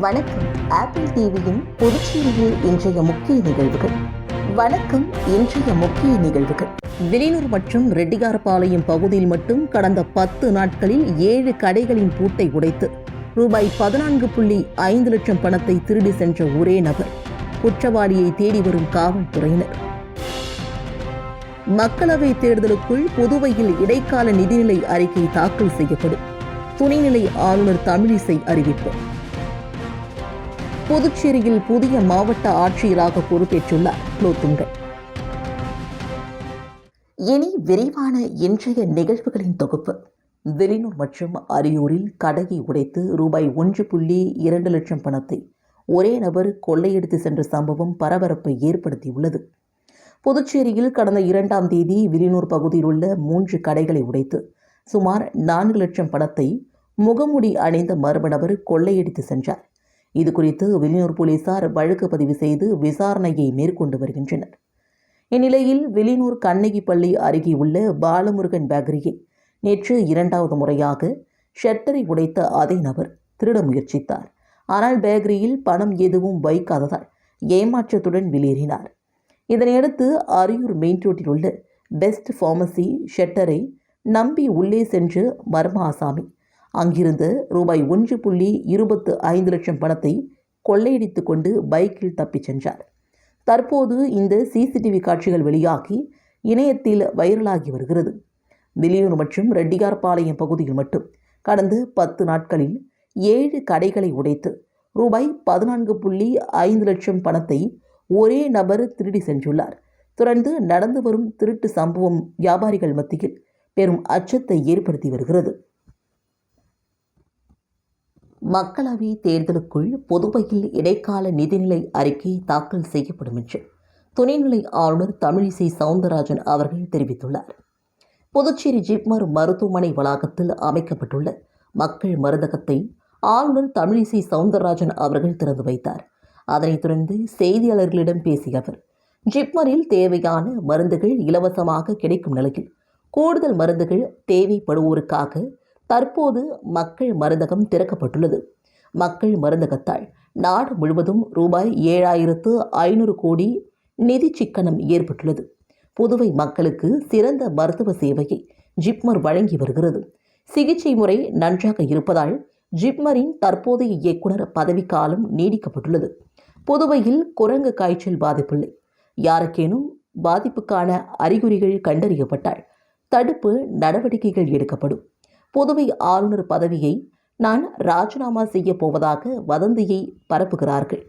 வணக்கம். ஆப்பிள் டிவியின் புதுச்சேரியில் இன்றைய முக்கிய நிகழ்வுகள். வணக்கம் இன்றைய முக்கிய நிகழ்வுகள். விலையூர் மற்றும் ரெட்டிகாரபாளையம் பகுதியில் மட்டும் கடந்த பத்து நாட்களில் ஏழு கடைகளின் பூட்டை உடைத்து ரூபாய் பதினான்கு புள்ளி ஐந்து லட்சம் பணத்தை திருடி சென்ற ஒரே நபர் குற்றவாளியை தேடி வரும் காவல்துறையினர். மக்களவை தேர்தலுக்குள் புதுவையில் இடைக்கால நிதிநிலை அறிக்கை தாக்கல் செய்யப்படும். துணைநிலை ஆளுநர் தமிழிசை அறிவிப்பு. புதுச்சேரியில் புதிய மாவட்ட ஆட்சியராக பொறுப்பேற்றுள்ளார் குலோத்துங்கன். இனி விரைவான இன்றைய நிகழ்வுகளின் தொகுப்பு. வெளியூர் மற்றும் அரியூரில் கடையை உடைத்து ரூபாய் ஒன்று புள்ளி இரண்டு லட்சம் பணத்தை ஒரே நபர் கொள்ளையடித்து சென்ற சம்பவம் பரபரப்பை ஏற்படுத்தியுள்ளது. புதுச்சேரியில் கடந்த இரண்டாம் தேதி வில்லியனூர் பகுதியில் உள்ள மூன்று கடைகளை உடைத்து சுமார் நான்கு லட்சம் பணத்தை முகமுடி அணிந்த மர்ம நபர் கொள்ளையடித்து சென்றார். இது குறித்து வெளியூர் போலீசார் வழக்கு பதிவு செய்து விசாரணையை மேற்கொண்டு வருகின்றனர். இந்நிலையில் வெளியூர் கண்ணகி பள்ளி அருகே உள்ள பாலமுருகன் பேக்கரியை நேற்று இரண்டாவது முறையாக ஷட்டரை உடைத்த அதே நபர் திருட முயற்சித்தார். ஆனால் பேக்கரியில் பணம் எதுவும் வைக்காததால் ஏமாற்றத்துடன் வெளியேறினார். இதனையடுத்து அரியூர் மெயின் ரோட்டில் உள்ள பெஸ்ட் ஃபார்மசி ஷட்டரை நம்பி உள்ளே சென்று மர்ம ஆசாமி அங்கிருந்து ரூபாய் ஒன்று புள்ளி இருபத்து ஐந்து லட்சம் பணத்தை கொள்ளையடித்து கொண்டு பைக்கில் தப்பிச் சென்றார். தற்போது இந்த சிசிடிவி காட்சிகள் வெளியாகி இணையத்தில் வைரலாகி வருகிறது. வெளியூர் மற்றும் ரெட்டியார்பாளையம் பகுதியில் மட்டும் கடந்த பத்து நாட்களில் ஏழு கடைகளை உடைத்து ரூபாய் பதினான்கு புள்ளி ஐந்து லட்சம் பணத்தை ஒரே நபர் திருடி சென்றுள்ளார். தொடர்ந்து நடந்து வரும் திருட்டு சம்பவம் வியாபாரிகள் மத்தியில் பெரும் அச்சத்தை ஏற்படுத்தி வருகிறது. மக்களவை தேர்தலுக்குள் புதுவையில் இடைக்கால நிதிநிலை அறிக்கை தாக்கல் செய்யப்படும் என்று துணைநிலை ஆளுநர் தமிழிசை சவுந்தரராஜன் அவர்கள் தெரிவித்துள்ளார். புதுச்சேரி ஜிப்மர் மருத்துவமனை வளாகத்தில் அமைக்கப்பட்டுள்ள மக்கள் மருந்தகத்தை ஆளுநர் தமிழிசை சவுந்தரராஜன் அவர்கள் திறந்து வைத்தார். அதனைத் தொடர்ந்து செய்தியாளர்களிடம் பேசிய அவர் ஜிப்மரில் தேவையான மருந்துகள் இலவசமாக கிடைக்கும் நிலையில் கூடுதல் மருந்துகள் தேவைப்படுவோருக்காக தற்போது மக்கள் மருந்தகம் திறக்கப்பட்டுள்ளது. மக்கள் மருந்தகத்தால் நாடு முழுவதும் ரூபாய் ஏழாயிரத்து ஐநூறு கோடி நிதி சிக்கனம் ஏற்பட்டுள்ளது. புதுவை மக்களுக்கு சிறந்த மருத்துவ சேவையை ஜிப்மர் வழங்கி வருகிறது. சிகிச்சை முறை நன்றாக இருப்பதால் ஜிப்மரின் தற்போதைய இயக்குனர் பதவிக்காலம் நீடிக்கப்பட்டுள்ளது. புதுவையில் குரங்கு காய்ச்சல் பாதிப்பில்லை. யாருக்கேனும் பாதிப்புக்கான அறிகுறிகள் கண்டறியப்பட்டால் தடுப்பு நடவடிக்கைகள் எடுக்கப்படும். புதுவை ஆளுநர் பதவியை நான் ராஜினாமா செய்யப் போவதாக வதந்தியை பரப்புகிறார்கள்.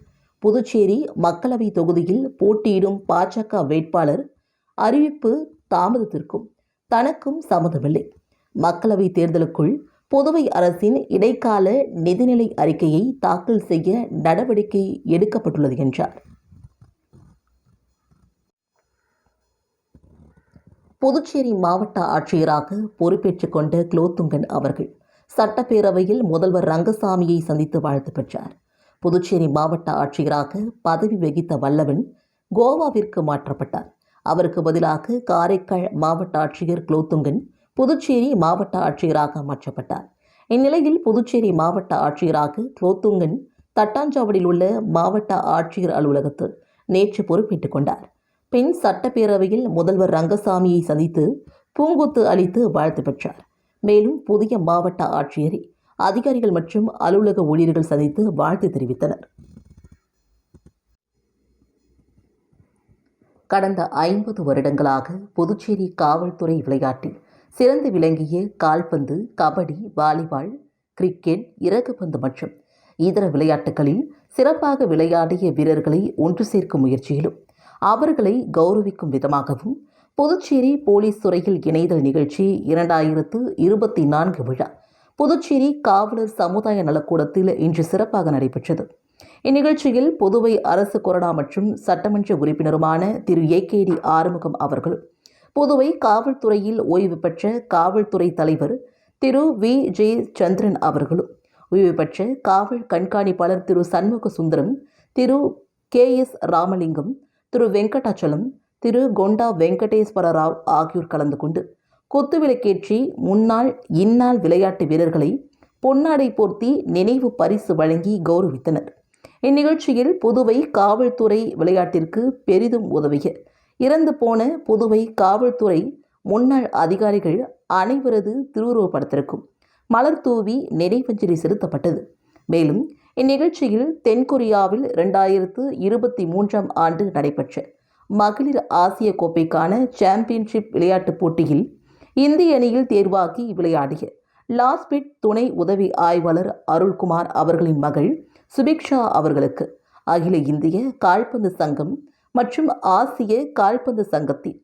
புதுச்சேரி மக்களவை தொகுதியில் போட்டியிடும் பாஜக வேட்பாளர் அறிவிப்பு தாமதத்திற்கும் தனக்கும் சம்மதமில்லை மக்களவை தேர்தலுக்குள் புதுவை அரசின் இடைக்கால நிதிநிலை அறிக்கையை தாக்கல் செய்ய நடவடிக்கை எடுக்கப்பட்டுள்ளது என்றார். புதுச்சேரி மாவட்ட ஆட்சியராக பொறுப்பேற்றுக் கொண்ட குலோத்துங்கன் அவர்கள் சட்டப்பேரவையில் முதல்வர் ரங்கசாமியை சந்தித்து வாழ்த்து பெற்றார். புதுச்சேரி மாவட்ட ஆட்சியராக பதவி வகித்த வல்லவன் கோவாவிற்கு மாற்றப்பட்டார். அவருக்கு பதிலாக காரைக்கால் மாவட்ட ஆட்சியர் குலோத்துங்கன் புதுச்சேரி மாவட்ட ஆட்சியராக மாற்றப்பட்டார். இந்நிலையில் புதுச்சேரி மாவட்ட ஆட்சியராக குலோத்துங்கன் தட்டாஞ்சாவடியில் உள்ள மாவட்ட ஆட்சியர் அலுவலகத்தில் நேற்று பொறுப்பேற்றுக் கொண்டார். பின் சட்டப்பேரவையில் முதல்வர் ரங்கசாமியை சந்தித்து பூங்கொத்து அளித்து வாழ்த்து பெற்றார். மேலும் புதிய மாவட்ட ஆட்சியரை அதிகாரிகள் மற்றும் அலுவலக ஊழியர்கள் சந்தித்து வாழ்த்து தெரிவித்தனர். கடந்த ஐம்பது வருடங்களாக புதுச்சேரி காவல்துறை விளையாட்டில் சிறந்து விளங்கிய கால்பந்து கபடி வாலிபால் கிரிக்கெட் இறகுப்பந்து மற்றும் இதர விளையாட்டுகளில் சிறப்பாக விளையாடிய வீரர்களை ஒன்று சேர்க்கும் முயற்சியிலும் அவர்களை கௌரவிக்கும் விதமாகவும் புதுச்சேரி போலீஸ் துறையில் இணைதல் நிகழ்ச்சி இரண்டாயிரத்து இருபத்தி நான்கு விழா. புதுச்சேரி காவலர் சமுதாய நலக்கூடத்தில் இன்று சிறப்பாக நடைபெற்றது. இந்நிகழ்ச்சியில் புதுவை அரசு கொறடா மற்றும் சட்டமன்ற உறுப்பினருமான Thiru. A. K. D. Arumugam அவர்களும் புதுவை காவல்துறையில் ஓய்வு பெற்ற காவல்துறை தலைவர் திரு. வி. ஜே. சந்திரன் அவர்களும் ஓய்வு பெற்ற காவல் கண்காணிப்பாளர் திரு. சண்முக சுந்தரம் திரு. கே. எஸ். ராமலிங்கம் திரு வெங்கடாச்சலம் திரு கொண்டா வெங்கடேஸ்வர ராவ் ஆகியோர் கலந்து கொண்டு குத்துவிளக்கேற்றி முன்னாள் இந்நாள் விளையாட்டு வீரர்களை பொன்னாடை போர்த்தி நினைவு பரிசு வழங்கி கௌரவித்தனர். இந்நிகழ்ச்சியில் புதுவை காவல்துறை விளையாட்டிற்கு பெரிதும் உதவிய இறந்து போன புதுவை காவல்துறை முன்னாள் அதிகாரிகள் அனைவரது திருவுருவப்படத்திற்கும் மலர் தூவி நினைவஞ்சலி செலுத்தப்பட்டது. மேலும் இந்நிகழ்ச்சியில் தென்கொரியாவில் இரண்டாயிரத்து இருபத்தி மூன்றாம் ஆண்டு நடைபெற்ற மகளிர் ஆசிய கோப்பைக்கான சாம்பியன்ஷிப் விளையாட்டுப் போட்டியில் இந்திய அணியில் தேர்வாகி விளையாடிய லாஸ்பிட் துணை உதவி ஆய்வாளர் அருள்குமார் அவர்களின் மகள் சுபிக்ஷா அவர்களுக்கு அகில இந்திய கால்பந்து சங்கம் மற்றும் ஆசிய கால்பந்து சங்கத்தில்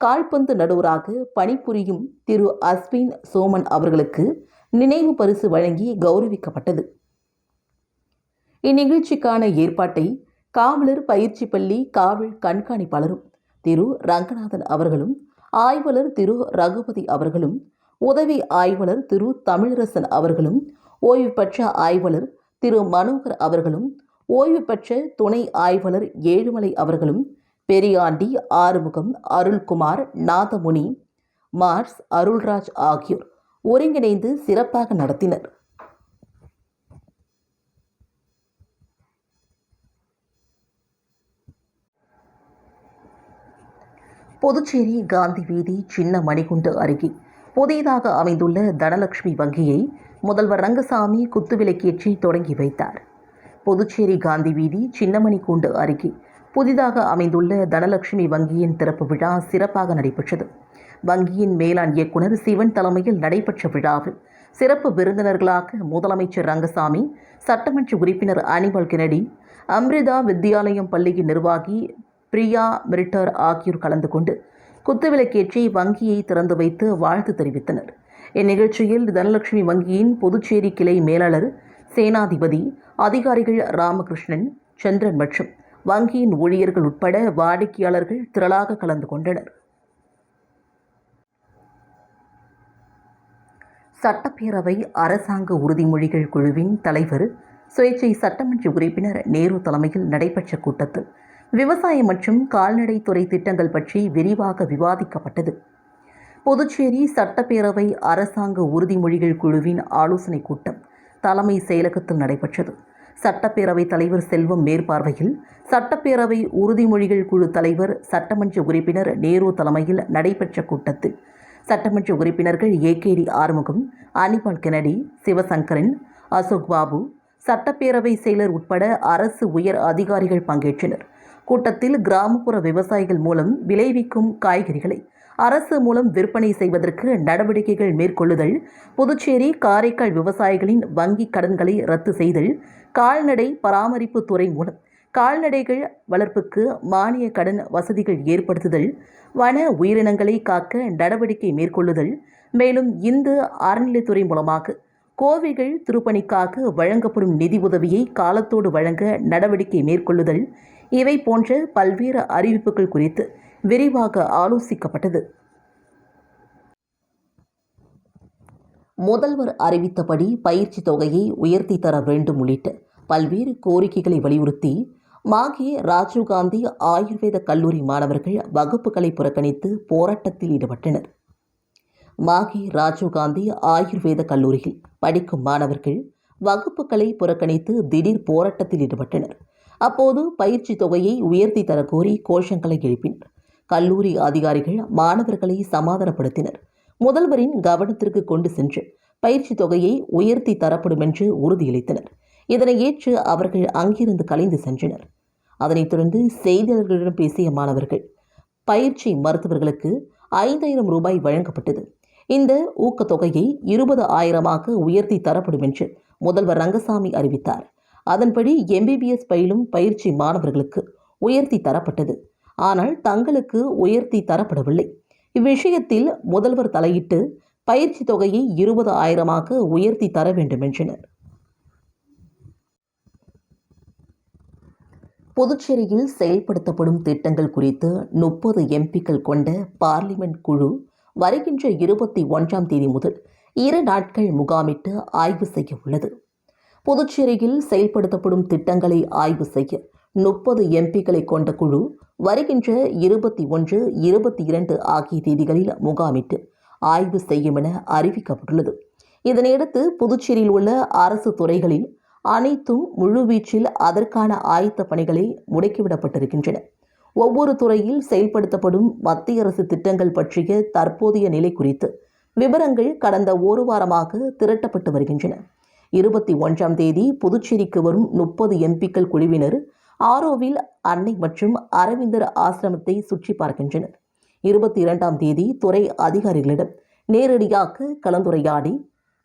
கால்பந்து நடுவராக பணிபுரியும் திரு அஸ்வின் சோமன் அவர்களுக்கு நினைவு பரிசு வழங்கி கௌரவிக்கப்பட்டது. இந்நிகழ்ச்சிக்கான ஏற்பாட்டை காவலர் பயிற்சி பள்ளி காவல் கண்காணிப்பாளரும் திரு ரங்கநாதன் அவர்களும் ஆய்வாளர் திரு ரகுபதி அவர்களும் உதவி ஆய்வாளர் திரு தமிழரசன் அவர்களும் ஓய்வு பெற்ற ஆய்வாளர் திரு மனோகர் அவர்களும் ஓய்வு பெற்ற துணை ஆய்வாளர் ஏழுமலை அவர்களும் பெரியாண்டி ஆறுமுகம் அருள்குமார் நாதமுனி மார்ஸ் அருள்ராஜ் ஆகியோர் ஒருங்கிணைந்து சிறப்பாக நடத்தினர். புதுச்சேரி காந்தி வீதி சின்ன மணிகுண்டு அருகே. புதிதாக அமைந்துள்ள தனலட்சுமி வங்கியை முதல்வர் ரங்கசாமி குத்துவிலக்கேற்றி தொடங்கி வைத்தார். புதுச்சேரி காந்தி வீதி சின்னமணிக்கூண்டு அருகே. புதிதாக அமைந்துள்ள தனலட்சுமி வங்கியின் திறப்பு விழா சிறப்பாக நடைபெற்றது. வங்கியின் மேலாண் இயக்குனர் சிவன் தலைமையில் நடைபெற்ற விழாவில் சிறப்பு விருந்தினர்களாக முதலமைச்சர் ரங்கசாமி சட்டமன்ற உறுப்பினர் அனிமல் கெனடி அம்ரிதா வித்யாலயம் பள்ளியின் நிர்வாகி பிரியா மிரிட்டர் ஆகியோர் கலந்து கொண்டு குத்துவிளக்கேற்றி வங்கியை திறந்து வைத்து வாழ்த்து தெரிவித்தனர். இந்நிகழ்ச்சியில் தனலட்சுமி வங்கியின் புதுச்சேரி கிளை மேலாளர் சேனாதிபதி அதிகாரிகள் ராமகிருஷ்ணன் சந்திரன் மற்றும் வங்கியின் ஊழியர்கள் உட்பட வாடிக்கையாளர்கள் திரளாக கலந்து கொண்டனர். சட்டப்பேரவை அரசாங்க உறுதிமொழிகள் குழுவின் தலைவர் சுயேட்சை சட்டமன்ற உறுப்பினர் நேரு தலைமையில் நடைபெற்ற கூட்டத்தில் விவசாயம் மற்றும் கால்நடைத்துறை திட்டங்கள் பற்றி விரிவாக விவாதிக்கப்பட்டது. புதுச்சேரி சட்டப்பேரவை அரசாங்க உறுதிமொழிகள் குழுவின் ஆலோசனைக் கூட்டம் தலைமை செயலகத்தில் நடைபெற்றது. சட்டப்பேரவை தலைவர் செல்வம் மேற்பார்வையில் சட்டப்பேரவை உறுதிமொழிகள் குழு தலைவர் சட்டமன்ற உறுப்பினர் நேரு தலைமையில் நடைபெற்ற கூட்டத்தில் சட்டமன்ற உறுப்பினர்கள் ஏகேடி ஆறுமுகம் அனிபால் கெனடி சிவசங்கரன் அசோக் பாபு சட்டப்பேரவை செயலர் உட்பட அரசு உயர் அதிகாரிகள் பங்கேற்றனர். கூட்டத்தில் கிராமப்புற விவசாயிகள் மூலம் விளைவிக்கும் காய்கறிகளை அரசு மூலம் விற்பனை செய்வதற்கு நடவடிக்கைகள் மேற்கொள்ளுதல் புதுச்சேரி காரைக்கால் விவசாயிகளின் வங்கி கடன்களை ரத்து செய்தல் கால்நடை பராமரிப்பு துறை மூலம் கால்நடைகள் வளர்ப்புக்கு மானிய கடன் வசதிகள் ஏற்படுத்துதல் வன உயிரினங்களை காக்க நடவடிக்கை மேற்கொள்ளுதல் மேலும் இந்து அறநிலைத்துறை மூலமாக கோவில்கள் திருப்பணிக்காக வழங்கப்படும் நிதி உதவியை காலத்தோடு வழங்க நடவடிக்கை மேற்கொள்ளுதல் இவை போன்ற பல்வேறு அறிவிப்புகள் குறித்து விரிவாக ஆலோசிக்கப்பட்டது. முதல்வர் அறிவித்தபடி பயிற்சி தொகையை உயர்த்தி தர வேண்டும் உள்ளிட்ட பல்வேறு கோரிக்கைகளை வலியுறுத்தி மாகே ராஜீவ்காந்தி ஆயுர்வேத கல்லூரி மாணவர்கள் வகுப்புகளை புறக்கணித்து போராட்டத்தில் ஈடுபட்டனர். மாகே ராஜீவ்காந்தி ஆயுர்வேத கல்லூரியில் படிக்கும் மாணவர்கள் வகுப்புகளை புறக்கணித்து திடீர் போராட்டத்தில் ஈடுபட்டனர். அப்போது பயிற்சி தொகையை உயர்த்தி தர கோரி கோஷங்களை எழுப்பினர். கல்லூரி அதிகாரிகள் மாணவர்களை சமாதானப்படுத்தினர். முதல்வரின் கவனத்திற்கு கொண்டு சென்று பயிற்சி தொகையை உயர்த்தி தரப்படும் என்று உறுதியளித்தனர். இதனை ஏற்று அவர்கள் அங்கிருந்து கலைந்து சென்றனர். அதனைத் தொடர்ந்து செய்தியாளர்களிடம் பேசிய மாணவர்கள் பயிற்சி மருத்துவர்களுக்கு ஐந்தாயிரம் ரூபாய் வழங்கப்பட்டது. இந்த ஊக்கத்தொகையை இருபது ஆயிரமாக உயர்த்தி தரப்படும் என்று முதல்வர் ரங்கசாமி அறிவித்தார். அதன்படி எம்பிபிஎஸ் பயிலும் பயிற்சி மாணவர்களுக்கு உயர்த்தி தரப்பட்டது. ஆனால் தங்களுக்கு உயர்த்தி தரப்படவில்லை. இவ்விஷயத்தில் முதல்வர் தலையிட்டு பயிற்சி தொகையை இருபது ஆயிரமாக உயர்த்தி தர வேண்டும் என்றனர். புதுச்சேரியில் செயல்படுத்தப்படும் திட்டங்கள் குறித்து முப்பது எம்பிக்கள் கொண்ட பார்லிமெண்ட் குழு வருகின்ற இருபத்தி ஒன்றாம் தேதி முதல் இரு நாட்கள் முகாமிட்டு ஆய்வு செய்ய உள்ளது. புதுச்சேரியில் செயல்படுத்தப்படும் திட்டங்களை ஆய்வு செய்ய முப்பது எம்பிக்களை கொண்ட குழு வருகின்ற இருபத்தி ஒன்று இருபத்தி இரண்டு ஆகிய தேதிகளில் முகாமிட்டு ஆய்வு செய்யும் என அறிவிக்கப்பட்டுள்ளது. இதனையடுத்து புதுச்சேரியில் உள்ள அரசு துறைகளில் அனைத்தும் முழுவீச்சில் அதற்கான ஆயத்த பணிகளை முடக்கிவிடப்பட்டிருக்கின்றன. ஒவ்வொரு துறையில் செயல்படுத்தப்படும் மத்திய அரசு திட்டங்கள் பற்றிய தற்போதைய நிலை குறித்து விவரங்கள் கடந்த ஒரு வாரமாக திரட்டப்பட்டு வருகின்றன. இருபத்தி ஒன்றாம் தேதி புதுச்சேரிக்கு வரும் முப்பது எம்பிக்கள் குழுவினர் ஆரோவில் அன்னை மற்றும் அரவிந்தர் ஆசிரமத்தை சுற்றி பார்க்கின்றனர். இருபத்தி இரண்டாம் தேதி துறை அதிகாரிகளிடம் நேரடியாக கலந்துரையாடி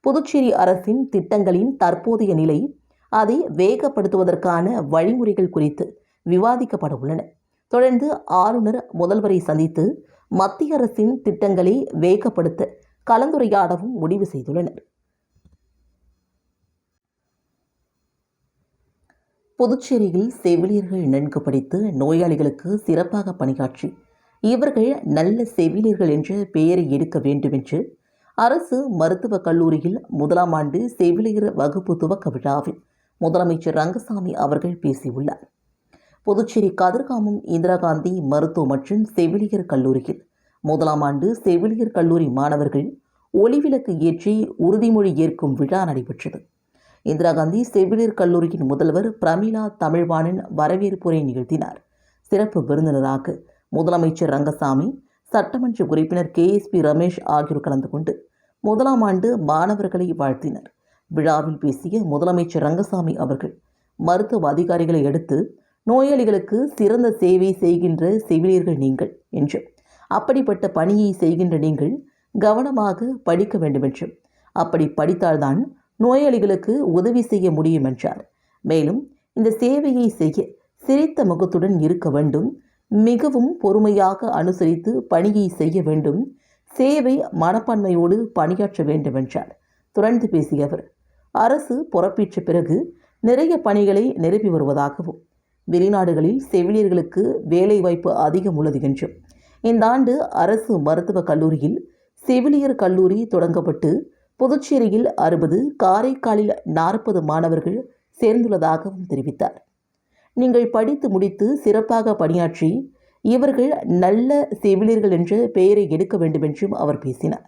புதுச்சேரி அரசின் திட்டங்களின் தற்போதைய நிலை அதை வேகப்படுத்துவதற்கான வழிமுறைகள் குறித்து விவாதிக்கப்பட உள்ளன. தொடர்ந்து ஆளுநர் முதல்வரை சந்தித்து மத்திய அரசின் திட்டங்களை வேகப்படுத்த கலந்துரையாடவும் முடிவு செய்துள்ளனர். புதுச்சேரியில் செவிலியர்கள் நன்கு படித்து நோயாளிகளுக்கு சிறப்பாக பணியாற்றி இவர்கள் நல்ல செவிலியர்கள் என்ற பெயரை எடுக்க வேண்டும் என்று அரசு மருத்துவக் கல்லூரியில் முதலாம் ஆண்டு செவிலியர் வகுப்பு துவக்க விழாவில் முதலமைச்சர் ரங்கசாமி அவர்கள் பேசியுள்ளார். புதுச்சேரி கதிர்காமம் இந்திரா காந்தி மருத்துவ மற்றும் செவிலியர் கல்லூரியில் முதலாம் ஆண்டு செவிலியர் கல்லூரி மாணவர்கள் ஒளிவிளக்கு ஏற்றி உறுதிமொழி ஏற்கும் விழா நடைபெற்றது. இந்திரா காந்தி செவிலியர் கல்லூரியின் முதல்வர் பிரமிளா தமிழ்வாணன் வரவேற்புரை நிகழ்த்தினார். சிறப்பு விருந்தினராக முதலமைச்சர் ரங்கசாமி சட்டமன்ற உறுப்பினர் கே. எஸ். பி. ரமேஷ் ஆகியோர் கலந்து கொண்டு முதலாம் ஆண்டு மாணவர்களை வாழ்த்தினர். விழாவில் பேசிய முதலமைச்சர் ரங்கசாமி அவர்கள் மருத்துவ அதிகாரிகளை எடுத்து நோயாளிகளுக்கு சிறந்த சேவை செய்கின்ற செவிலியர்கள் நீங்கள் என்றும் அப்படிப்பட்ட பணியை செய்கின்ற நீங்கள் கவனமாக படிக்க வேண்டுமென்றும் அப்படி படித்தால்தான் நோயாளிகளுக்கு உதவி செய்ய முடியும் என்றார். மேலும் இந்த சேவையை செய்ய சிரித்த முகத்துடன் இருக்க வேண்டும். மிகவும் பொறுமையாக அனுசரித்து பணியை செய்ய வேண்டும். சேவை மனப்பான்மையோடு பணியாற்ற வேண்டும் என்றார். தொடர்ந்து பேசிய அவர் அரசு பொறுப்பேற்ற பிறகு நிறைய பணிகளை நிரப்பி வருவதாகவும் வெளிநாடுகளில் செவிலியர்களுக்கு வேலைவாய்ப்பு அதிகம் உள்ளது என்றும் இந்த ஆண்டு அரசு மருத்துவக் கல்லூரியில் செவிலியர் கல்லூரி தொடங்கப்பட்டு புதுச்சேரியில் அறுபது காரைக்காலில் நாற்பது மாணவர்கள் சேர்ந்துள்ளதாகவும் தெரிவித்தார். நீங்கள் படித்து முடித்து சிறப்பாக பணியாற்றி இவர்கள் நல்ல செவிலியர்கள் என்ற பெயரை எடுக்க வேண்டும் என்றும் அவர் பேசினார்.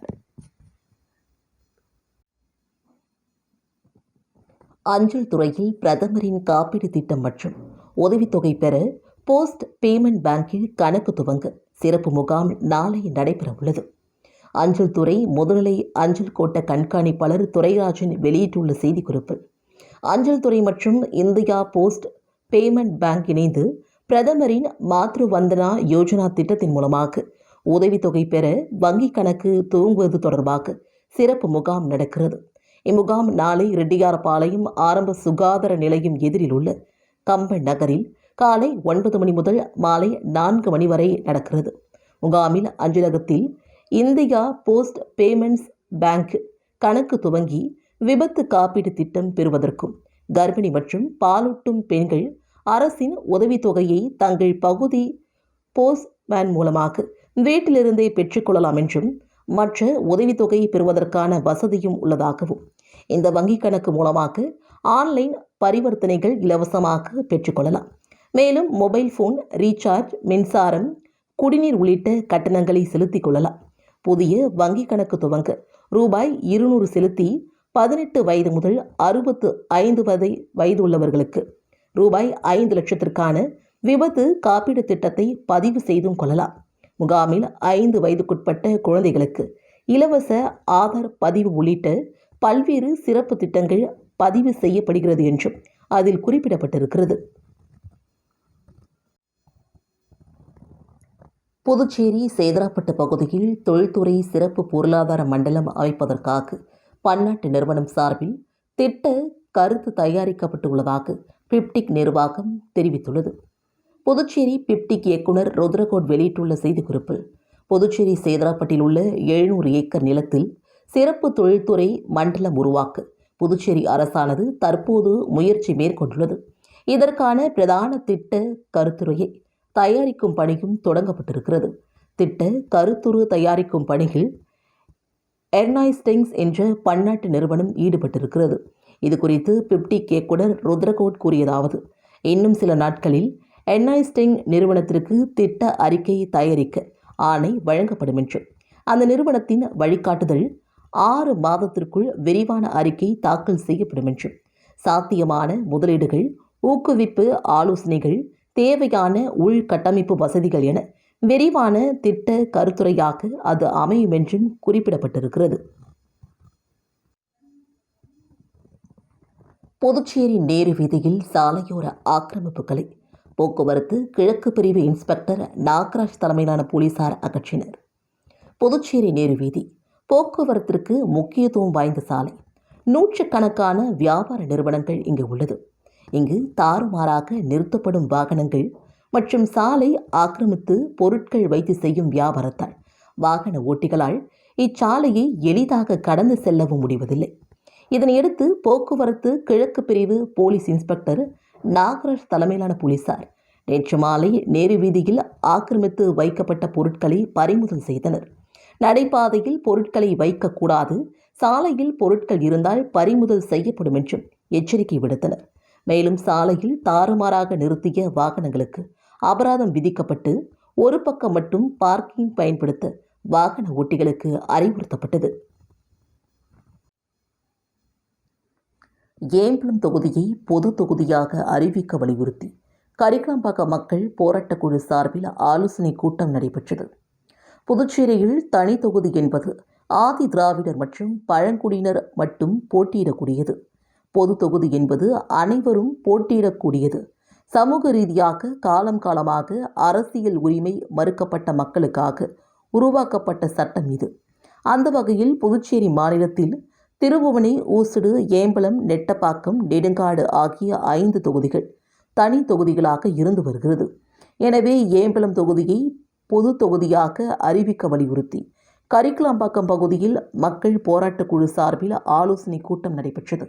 அஞ்சல் துறையில் பிரதமரின் காப்பீடு திட்டம் மற்றும் உதவித்தொகை பெற போஸ்ட் பேமெண்ட் பேங்கில் கணக்கு துவங்க சிறப்பு முகாம் நாளை நடைபெற உள்ளது அஞ்சல் துறை முதுநிலை அஞ்சல் கோட்ட கண்காணிப்பாளர் துரைராஜன் வெளியிட்டுள்ள செய்திக்குறிப்பில் அஞ்சல் துறை மற்றும் இந்தியா போஸ்ட் பேமெண்ட் பேங்க் இணைந்து பிரதமரின் மாத்ரு வந்தனா யோஜனா திட்டத்தின் மூலமாக உதவித்தொகை பெற வங்கிக் கணக்கு துவங்குவது தொடர்பாக சிறப்பு முகாம் நடக்கிறது. இம்முகாம் நாளை ரெட்டியார்பாளையம் ஆரம்ப சுகாதார நிலையம் எதிரில் உள்ள கம்பன் நகரில் காலை ஒன்பது மணி முதல் மாலை நான்கு மணி வரை நடக்கிறது. முகாமில் அஞ்சலகத்தில் இந்தியா போஸ்ட் பேமெண்ட்ஸ் பேங்க் கணக்கு துவங்கி விபத்து காப்பீடு திட்டம் பெறுவதற்கும் கர்ப்பிணி மற்றும் பாலூட்டும் பெண்கள் அரசின் உதவித்தொகையை தங்கள் பகுதி போஸ்ட்மேன் மூலமாக வீட்டிலிருந்தே பெற்றுக்கொள்ளலாம் என்றும் மற்ற உதவித்தொகை பெறுவதற்கான வசதியும் உள்ளதாகவும் இந்த வங்கிக் கணக்கு மூலமாக ஆன்லைன் பரிவர்த்தனைகள் இலவசமாக பெற்றுக்கொள்ளலாம் மேலும் மொபைல் ஃபோன் ரீசார்ஜ் மின்சாரம் குடிநீர் உள்ளிட்ட கட்டணங்களை செலுத்திக் கொள்ளலாம். புதிய வங்கிக் கணக்கு துவங்க. ரூபாய் இருநூறு செலுத்தி பதினெட்டு வயது முதல் அறுபத்து ஐந்து வயது வயது உள்ளவர்களுக்கு ரூபாய் ஐந்து லட்சத்திற்கான விபத்து காப்பீடு திட்டத்தை பதிவு செய்தும் கொள்ளலாம். முகாமில் ஐந்து வயதுக்குட்பட்ட குழந்தைகளுக்கு இலவச ஆதார் பதிவு உள்ளிட்ட பல்வேறு சிறப்பு திட்டங்கள் பதிவு செய்யப்படுகிறது என்றும் அதில் குறிப்பிடப்பட்டிருக்கிறது. புதுச்சேரி சேதராப்பட்டு பகுதியில் தொழில்துறை சிறப்பு பொருளாதார மண்டலம் அமைப்பதற்காக பன்னாட்டு நிறுவனம் சார்பில் திட்ட கருத்து தயாரிக்கப்பட்டுள்ளதாக பிப்டிக் நிர்வாகம் தெரிவித்துள்ளது. புதுச்சேரி பிப்டிக் இயக்குனர் ருத்ரகோட் வெளியிட்டுள்ள செய்திக்குறிப்பில் புதுச்சேரி சேதராப்பட்டில் உள்ள எழுநூறு ஏக்கர் நிலத்தில் சிறப்பு தொழில்துறை மண்டலம் உருவாக்க புதுச்சேரி அரசானது தற்போது முயற்சி மேற்கொண்டுள்ளது. இதற்கான பிரதான திட்ட கருத்துரையை தயாரிக்கும் பணியும் தொடங்கப்பட்டிருக்கிறது. திட்ட கருத்துரு தயாரிக்கும் பணியில் எர்னாய்ஸ்டிங்ஸ் என்ற பன்னாட்டு நிறுவனம் ஈடுபட்டிருக்கிறது. இது குறித்து பிப்டி கேக்குடர் ருத்ரகோட் கூறியதாவது இன்னும் சில நாட்களில் என்ஐஸ்டிங் நிறுவனத்திற்கு திட்ட அறிக்கையை தயாரிக்க ஆணை வழங்கப்படும் என்று. அந்த நிறுவனத்தின் வழிகாட்டுதல் ஆறு மாதத்திற்குள் விரிவான அறிக்கை தாக்கல் செய்யப்படும் என்று. சாத்தியமான முதலீடுகள் ஊக்குவிப்பு ஆலோசனைகள் தேவையான உள்கட்டமைப்பு வசதிகள் என விரிவான திட்ட கருத்துரையாக அது அமையும் என்றும் குறிப்பிடப்பட்டிருக்கிறது. புதுச்சேரி நேரு வீதியில் சாலையோர ஆக்கிரமிப்புகளை போக்குவரத்து கிழக்கு பிரிவு இன்ஸ்பெக்டர் நாகராஜ் தலைமையிலான போலீசார் அகற்றினர். புதுச்சேரி நேரு வீதி போக்குவரத்திற்கு முக்கியத்துவம் வாய்ந்த சாலை. நூற்றுக்கணக்கான வியாபார நிறுவனங்கள் இங்கு உள்ளது. இங்கு தாறுமாறாக நிறுத்தப்படும் வாகனங்கள் மற்றும் சாலை ஆக்கிரமித்து பொருட்கள் வைத்து செய்யும் வியாபாரத்தால் வாகன ஓட்டிகளால் இச்சாலையை எளிதாக கடந்து செல்லவும் முடிவதில்லை. இதனையடுத்து போக்குவரத்து கிழக்கு பிரிவு போலீஸ் இன்ஸ்பெக்டர் நாகராஜ் தலைமையிலான போலீசார் நேற்று மாலை நேரு வீதியில் ஆக்கிரமித்து வைக்கப்பட்ட பொருட்களை பறிமுதல் செய்தனர். நடைபாதையில் பொருட்களை வைக்கக்கூடாது சாலையில் பொருட்கள் இருந்தால் பறிமுதல் செய்யப்படும் என்றும் எச்சரிக்கை விடுத்தனர். மேலும் சாலையில் தாறுமாறாக நிறுத்திய வாகனங்களுக்கு அபராதம் விதிக்கப்பட்டு ஒரு பக்கம் மட்டும் பார்க்கிங் பயன்படுத்த வாகன ஓட்டிகளுக்கு அறிவுறுத்தப்பட்டது. ஏம்பலம் தொகுதியை பொது தொகுதியாக அறிவிக்க வலியுறுத்தி கரிக்கலாம்பாக்கம் மக்கள் போராட்டக் குழு சார்பில் ஆலோசனை கூட்டம் நடைபெற்றது. புதுச்சேரியில் தனி தொகுதி என்பது ஆதி திராவிடர் மற்றும் பழங்குடியினர் மட்டும் போட்டியிடக்கூடியது. பொது தொகுதி என்பது அனைவரும் போட்டியிடக்கூடியது. சமூக ரீதியாக காலம் காலமாக அரசியல் உரிமை மறுக்கப்பட்ட மக்களுக்காக உருவாக்கப்பட்ட சட்டம் இது. அந்த வகையில் புதுச்சேரி மாநிலத்தில் திருபுவனை ஊசுடு ஏம்பலம் நெட்டப்பாக்கம் நெடுங்காடு ஆகிய ஐந்து தொகுதிகள் தனி தொகுதிகளாக இருந்து வருகிறது. எனவே ஏம்பலம் தொகுதியை பொது தொகுதியாக அறிவிக்க வலியுறுத்தி கரிக்கலாம்பாக்கம் பகுதியில் மக்கள் போராட்டக் குழு சார்பில் ஆலோசனை கூட்டம் நடைபெற்றது.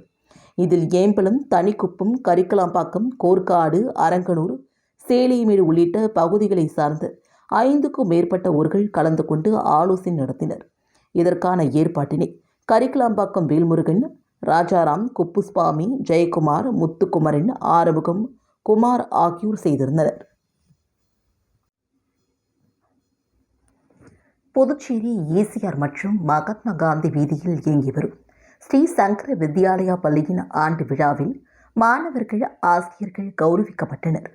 இதில் ஏம்பலம் தனிக்குப்பம் கரிக்கலாம்பாக்கம் கோர்க்காடு அரங்கனூர் சேலியமேடு உள்ளிட்ட பகுதிகளை சார்ந்த ஐந்துக்கும் மேற்பட்ட ஊர்கள் கலந்து கொண்டு ஆலோசனை நடத்தினர். இதற்கான ஏற்பாட்டினை கரிக்கலாம்பாக்கம் வேல்முருகன் ராஜாராம் குப்புஸ்வாமி ஜெயக்குமார் முத்துக்குமரன் ஆறுமுகம் குமார் ஆகியோர் செய்திருந்தனர். புதுச்சேரி ஈசிஆர் மற்றும் மகாத்மா காந்தி வீதியில் இயங்கி வரும் ஸ்ரீ சங்கர வித்யாலயா பள்ளியின் ஆண்டு விழாவில் மாணவர்கள் ஆசிரியர்கள் கௌரவிக்கப்பட்டனர்.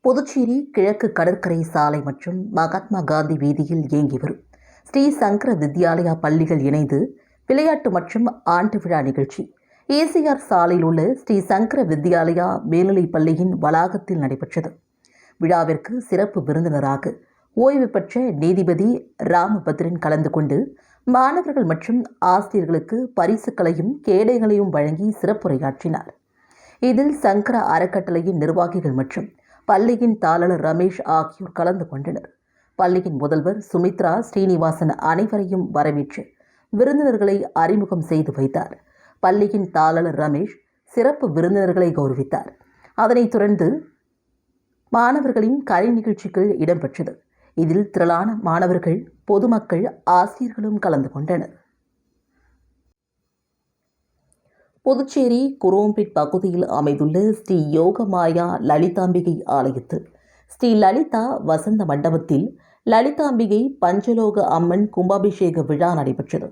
புதுச்சேரி கிழக்கு கடற்கரை சாலை மற்றும் மகாத்மா காந்தி வீதியில் இயங்கி வரும் ஸ்ரீ சங்கர வித்யாலயா பள்ளிகள் இணைந்து விளையாட்டு மற்றும் ஆண்டு விழா நிகழ்ச்சி. ஏசிஆர் சாலையில் உள்ள ஸ்ரீ சங்கர வித்யாலயா மேல்நிலைப் பள்ளியின் வளாகத்தில் நடைபெற்றது. விழாவிற்கு சிறப்பு விருந்தினராக ஓய்வு பெற்ற நீதிபதி ராமபத்ரன் கலந்து கொண்டு மாணவர்கள் மற்றும் ஆசிரியர்களுக்கு பரிசுகளையும் கேடைகளையும் வழங்கி சிறப்புரையாற்றினார். இதில் சங்கர அறக்கட்டளையின் நிர்வாகிகள் மற்றும் பள்ளியின் தாளர் ரமேஷ் ஆகியோர் கலந்து கொண்டனர். பள்ளியின் முதல்வர் சுமித்ரா ஸ்ரீனிவாசன் அனைவரையும் வரவேற்று விருந்தினர்களை அறிமுகம் செய்து வைத்தார். பள்ளியின் தாளர் ரமேஷ் சிறப்பு விருந்தினர்களை கௌரவித்தார். அதனைத் தொடர்ந்து மாணவர்களின் கலை நிகழ்ச்சிகள் இடம்பெற்றது. இதில் திரளான மாணவர்கள் பொதுமக்கள் ஆசிரியர்களும் கலந்து கொண்டனர். புதுச்சேரி குரோம்பிட் பகுதியில் அமைந்துள்ள ஸ்ரீ யோகமாயா லலிதாம்பிகை ஆலயத்தில் ஸ்ரீ லலிதா வசந்த மண்டபத்தில் லலிதாம்பிகை பஞ்சலோக அம்மன் கும்பாபிஷேக விழா நடைபெற்றது.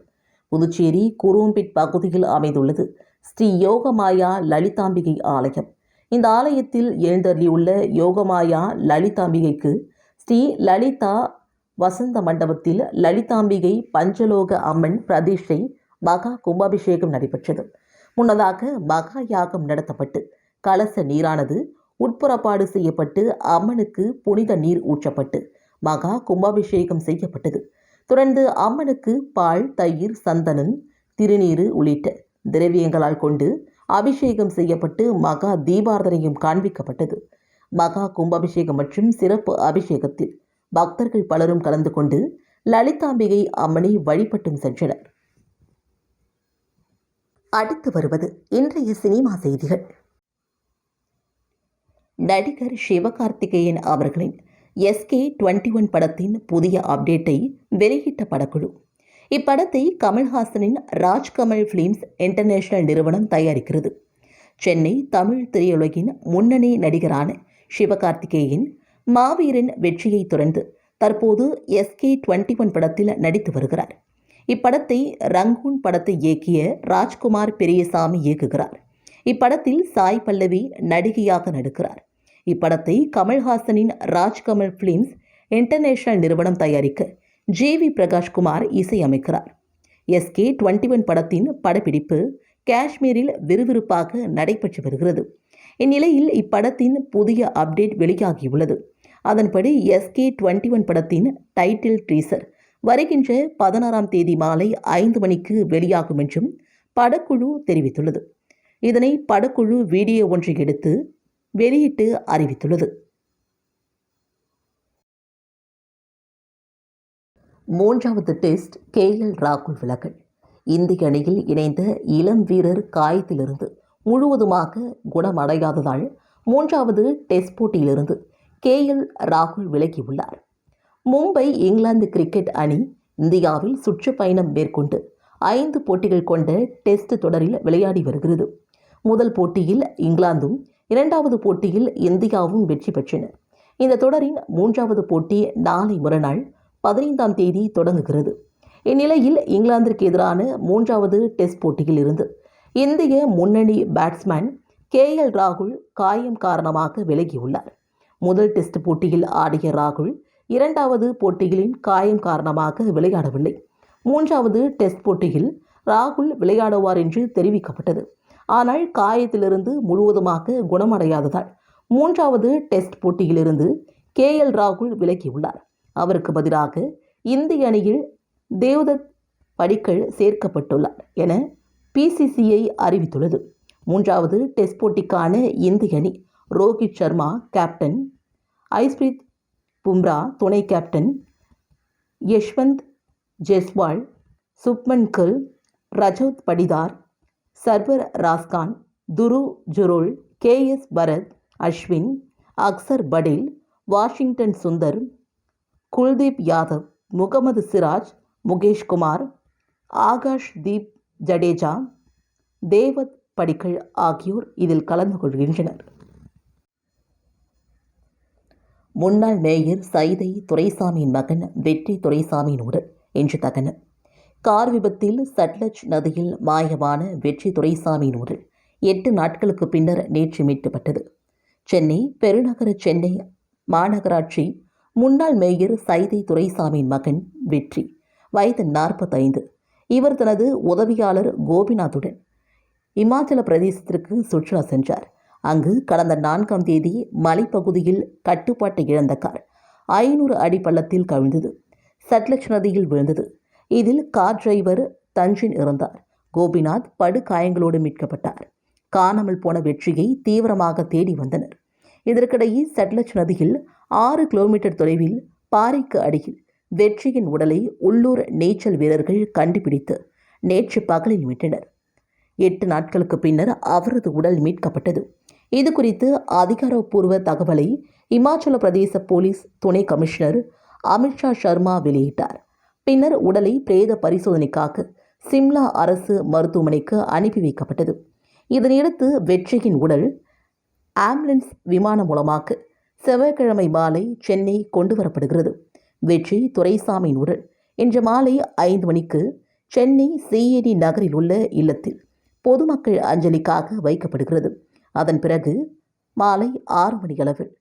புதுச்சேரி குரோம்பிட் பகுதியில் அமைந்துள்ளது ஸ்ரீ யோகமாயா லலிதாம்பிகை ஆலயம். இந்த ஆலயத்தில் எழுந்தருளியுள்ள யோகமாயா லலிதாம்பிகைக்கு ஸ்ரீ லலிதா வசந்த மண்டபத்தில் லலிதாம்பிகை பஞ்சலோக அம்மன் பிரதிஷ்டை மகா கும்பாபிஷேகம் நடைபெற்றது. முன்னதாக மகா யாகம் நடத்தப்பட்டு கலச நீரானது உட்புறப்பாடு செய்யப்பட்டு அம்மனுக்கு புனித நீர் ஊற்றப்பட்டு மகா கும்பாபிஷேகம் செய்யப்பட்டது. தொடர்ந்து அம்மனுக்கு பால் தயிர் சந்தனம் திருநீர் உள்ளிட்ட திரவியங்களால் கொண்டு அபிஷேகம் செய்யப்பட்டு மகா தீபாரதனையும் காண்பிக்கப்பட்டது. மகா கும்பாபிஷேகம் மற்றும் சிறப்பு அபிஷேகத்தில் பக்தர்கள் பலரும் கலந்து கொண்டு லலிதாம்பிகை அம்மனை வழிபட்டும் சென்றனர். அடுத்து வருவது இன்றைய சினிமா செய்திகள். நடிகர் சிவகார்த்திகேயன் அவர்களின் எஸ்கே டுவெண்ட்டி ஒன் படத்தின் புதிய அப்டேட்டை வெளியிட்ட படக்குழு. இப்படத்தை கமல்ஹாசனின் ராஜ்கமல் ஃபிலிம்ஸ் இன்டர்நேஷனல் நிறுவனம் தயாரிக்கிறது. சென்னை தமிழ் திரையுலகின் முன்னணி நடிகரான சிவகார்த்திகேயன் மாவீரன் வெற்றியை துறந்து தற்போது எஸ்கே டுவெண்ட்டி ஒன் படத்தில் நடித்து வருகிறார். இப்படத்தை ரங்கூன் படத்தை இயக்கிய ராஜ்குமார் பெரியசாமி இயக்குகிறார். இப்படத்தில் சாய் பல்லவி நடிகையாக நடிக்கிறார். இப்படத்தை கமல்ஹாசனின் ராஜ்கமல் பிலிம்ஸ் இன்டர்நேஷனல் நிறுவனம் தயாரிக்க ஜே வி பிரகாஷ்குமார் இசையமைக்கிறார். எஸ்கே டுவெண்ட்டி ஒன் படத்தின் படப்பிடிப்பு காஷ்மீரில் விறுவிறுப்பாக நடைபெற்று வருகிறது. இந்நிலையில் இப்படத்தின் புதிய அப்டேட் வெளியாகியுள்ளது. அதன்படி எஸ்கே டுவெண்ட்டி ஒன் படத்தின் டைட்டில் ட்ரீசர் வருகின்ற பதினாறாம் தேதி மாலை ஐந்து மணிக்கு வெளியாகும் என்றும் படக்குழு தெரிவித்துள்ளது. இதனை படக்குழு வீடியோ ஒன்றை எடுத்து வெளியிட்டு அறிவித்துள்ளது. மூன்றாவது டெஸ்ட் கே எல் ராகுல் விலகல். இந்திய அணியில் இணைந்த இளம் வீரர் காயத்திலிருந்து முழுவதுமாக குணமடையாததால் மூன்றாவது டெஸ்ட் போட்டியிலிருந்து கே எல் ராகுல் விலகியுள்ளார். மும்பை இங்கிலாந்து கிரிக்கெட் அணி இந்தியாவில் சுற்றுப்பயணம் மேற்கொண்டு ஐந்து போட்டிகள் கொண்ட டெஸ்ட் தொடரில் விளையாடி வருகிறது. முதல் போட்டியில் இங்கிலாந்தும் இரண்டாவது போட்டியில் இந்தியாவும் வெற்றி பெற்றன. இந்த தொடரின் மூன்றாவது போட்டி நாளை மறுநாள் பதினைந்தாம் தேதி தொடங்குகிறது. இந்நிலையில் இங்கிலாந்திற்கு எதிரான மூன்றாவது டெஸ்ட் போட்டியில் இருந்து இந்திய முன்னணி பேட்ஸ்மேன் கே எல் ராகுல் காயம் காரணமாக விலகியுள்ளார். முதல் டெஸ்ட் போட்டியில் ஆடிய ராகுல் இரண்டாவது போட்டிகளின் காயம் காரணமாக விளையாடவில்லை. மூன்றாவது டெஸ்ட் போட்டியில் ராகுல் விளையாடுவார் என்று தெரிவிக்கப்பட்டது. ஆனால் காயத்திலிருந்து முழுவதுமாக குணமடையாததால் மூன்றாவது டெஸ்ட் போட்டியிலிருந்து கே எல் ராகுல் விலகியுள்ளார். அவருக்கு பதிலாக இந்திய அணியில் தேவ்தத் படிக்கல் சேர்க்கப்பட்டுள்ளார் என பிசிசிஐ அறிவித்துள்ளது. மூன்றாவது டெஸ்ட் போட்டிக்கான இந்திய அணி ரோஹித் சர்மா கேப்டன் ஐஸ்பிரித் பும்ரா துணை கேப்டன் யஷ்வந்த் ஜெஸ்வால் சுப்மன் கில் ரஜோத் படிதார் சர்வர் ராஸ்கான் துரு Jurel K S Bharat Ashwin Axar Patel Washington Sundar Kuldeep Yadav Mohammed Siraj Mukesh Kumar Akash Deep Jadeja Devdutt Padikkal ஆகியோர் இதில் கலந்து கொள்கின்றனர். முன்னாள் மேயர் சைதை துரைசாமியின் மகன் வெற்றி துரைசாமியின் உடல் இன்று தகன. கார் விபத்தில் சட்லஜ் நதியில் மாயமான வெற்றி துரைசாமியின் உடல் எட்டு நாட்களுக்கு பின்னர் நேற்று மீட்கப்பட்டது. சென்னை பெருநகர சென்னை மாநகராட்சி முன்னாள் மேயர் சைதை துரைசாமியின் மகன் வெற்றி வயது நாற்பத்தைந்து. இவர் தனது உதவியாளர் கோபிநாத்துடன் இமாச்சல பிரதேசத்திற்கு சுற்றுலா சென்றார். அங்கு கடந்த நான்காம் தேதி மலைப்பகுதியில் கட்டுப்பாட்டை இழந்த கார் ஐநூறு அடி பள்ளத்தில் கவிழ்ந்தது. சட்லஜ் நதியில் விழுந்தது. இதில் கார் டிரைவர் தஞ்சின் இறந்தார். கோபிநாத் படுகாயங்களோடு மீட்கப்பட்டார். காணாமல் போன வெற்றியை தீவிரமாக தேடி வந்தனர். இதற்கிடையே சட்லஜ் நதியில் ஆறு கிலோமீட்டர் தொலைவில் பாறைக்கு அடியில் வெற்றியின் உடலை உள்ளூர் நீச்சல் வீரர்கள் கண்டுபிடித்து நேற்று பகலில் மீட்டனர். எட்டு நாட்களுக்கு பின்னர் அவரது உடல் மீட்கப்பட்டது. இது குறித்து அதிகாரப்பூர்வ தகவலை இமாச்சல பிரதேச போலீஸ் துணை கமிஷனர் அமித்ஷா சர்மா வெளியிட்டார். பின்னர் உடலை பிரேத பரிசோதனைக்காக சிம்லா அரசு மருத்துவமனைக்கு அனுப்பி வைக்கப்பட்டது. இதனையடுத்து வெற்றியின் உடல் ஆம்புலன்ஸ் விமானம் மூலமாக செவ்வாய்க்கிழமை மாலை சென்னை கொண்டு வரப்படுகிறது. வெற்றி துரைசாமியின் உடல். இன்று மாலை ஐந்து மணிக்கு சென்னை சிஏடி நகரில் உள்ள இல்லத்தில் பொதுமக்கள் அஞ்சலிக்காக வைக்கப்படுகிறது. அதன் பிறகு மாலை ஆறு மணியளவில்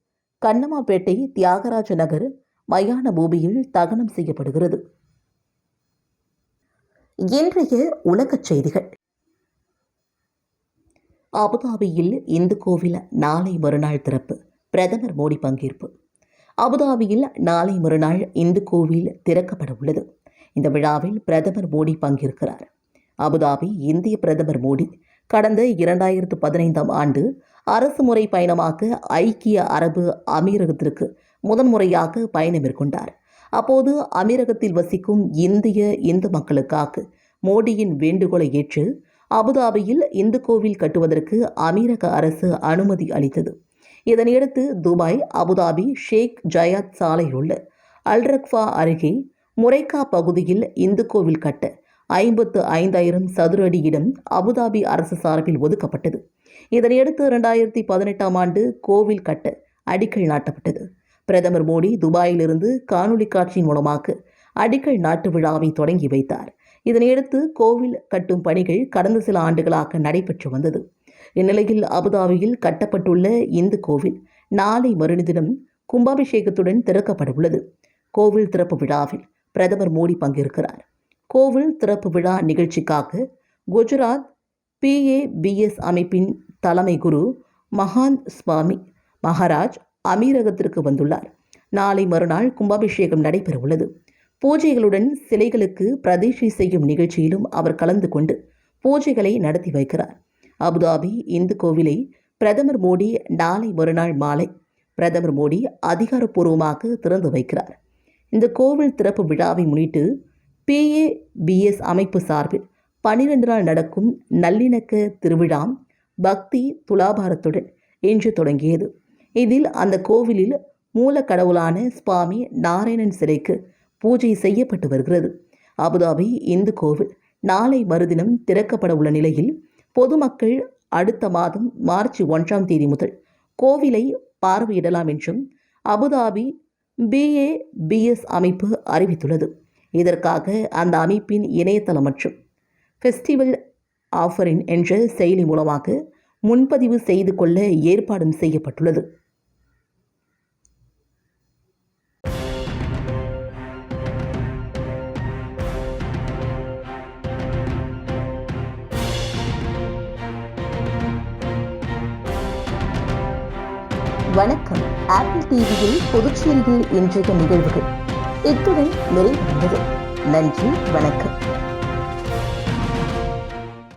கண்ணமாப்பேட்டை தியாகராஜ நகர் மயான பூமியில் தகனம் செய்யப்படுகிறது. இன்றைய உலகச் செய்திகள். அபுதாபியில் இந்து கோவில் நாளை மறுநாள் திறப்பு. பிரதமர் மோடி பங்கேற்பு. அபுதாபியில் நாளை மறுநாள் இந்து கோவில் திறக்கப்பட உள்ளது. இந்த விழாவில் பிரதமர் மோடி பங்கேற்கிறார். அபுதாபி இந்திய பிரதமர் மோடி கடந்த இரண்டாயிரத்து பதினைந்தாம் ஆண்டு அரசு முறை பயணமாக ஐக்கிய அரபு அமீரகத்திற்கு முதன்முறையாக பயணம் மேற்கொண்டார். அப்போது அமீரகத்தில் வசிக்கும் இந்திய இந்து மக்களுக்காக மோடியின் வேண்டுகோளை ஏற்று அபுதாபியில் இந்து கோவில் கட்டுவதற்கு அமீரக அரசு அனுமதி அளித்தது. இதனையடுத்து துபாய் அபுதாபி ஷேக் ஜயாத் சாலையில் உள்ள அல்ரக்ஃபா அருகே முரைக்கா பகுதியில் இந்து கோவில் கட்ட ஐம்பத்து ஐந்தாயிரம் சதுர அடி இடம் அபுதாபி அரசு சார்பில் ஒதுக்கப்பட்டது. இதனையடுத்து இரண்டாயிரத்தி பதினெட்டாம் ஆண்டு கோவில் கட்ட அடிக்கல் நாட்டப்பட்டது. பிரதமர் மோடி துபாயிலிருந்து காணொலி காட்சி மூலமாக அடிக்கல் நாட்டு விழாவை தொடங்கி வைத்தார். இதனையடுத்து கோவில் கட்டும் பணிகள் கடந்த சில ஆண்டுகளாக நடைபெற்று வந்தது. இந்நிலையில் அபுதாபியில் கட்டப்பட்டுள்ள இந்த கோவில் நாளை மறுதினம் கும்பாபிஷேகத்துடன் திறக்கப்பட உள்ளது கோவில் திறப்பு விழாவில் பிரதமர் மோடி பங்கேற்கிறார். கோவில் திறப்பு விழா நிகழ்ச்சிக்காக குஜராத் பிஏபிஎஸ் அமைப்பின் தலைமை குரு மகாந்த் சுவாமி மகாராஜ் அமீரகத்திற்கு வந்துள்ளார். நாளை மறுநாள் கும்பாபிஷேகம் நடைபெறவுள்ளது. பூஜைகளுடன் சிலைகளுக்கு பிரதிஷ்டை செய்யும் நிகழ்ச்சியிலும் அவர் கலந்து கொண்டு பூஜைகளை நடத்தி வைக்கிறார். அபுதாபி இந்து கோவிலை பிரதமர் மோடி நாளை மறுநாள் மாலை பிரதமர் மோடி அதிகாரப்பூர்வமாக திறந்து வைக்கிறார். இந்த கோவில் திறப்பு விழாவை முன்னிட்டு பிஏபிஎஸ் அமைப்பு சார்பில் பனிரெண்டு நாள் நடக்கும் நல்லிணக்க திருவிழா பக்தி துலாபாரத்துடன் இன்று தொடங்கியது. இதில் அந்த கோவிலில் மூல கடவுளான சுவாமி நாராயணன் சிலைக்கு பூஜை செய்யப்பட்டு வருகிறது. அபுதாபி இந்து கோவில் நாளை மறுதினம் திறக்கப்பட உள்ள நிலையில் பொதுமக்கள் அடுத்த மாதம் மார்ச் ஒன்றாம் தேதி முதல் கோவிலை பார்வையிடலாம் என்றும் அபுதாபி பிஏபிஎஸ் அமைப்பு அறிவித்துள்ளது. இதற்காக அந்த அமைப்பின் இணையதளம் மற்றும் ஃபெஸ்டிவல் ஆஃபரின் என்ற செயலி மூலமாக முன்பதிவு செய்து கொள்ள ஏற்பாடும் செய்யப்பட்டுள்ளது. வணக்கம். ஆப்பிள் டிவியில் புதுச்சேரியில் இன்றைய நிகழ்வுகள். இத்துடன் நிறைவடைந்தது நன்றி வணக்கம்.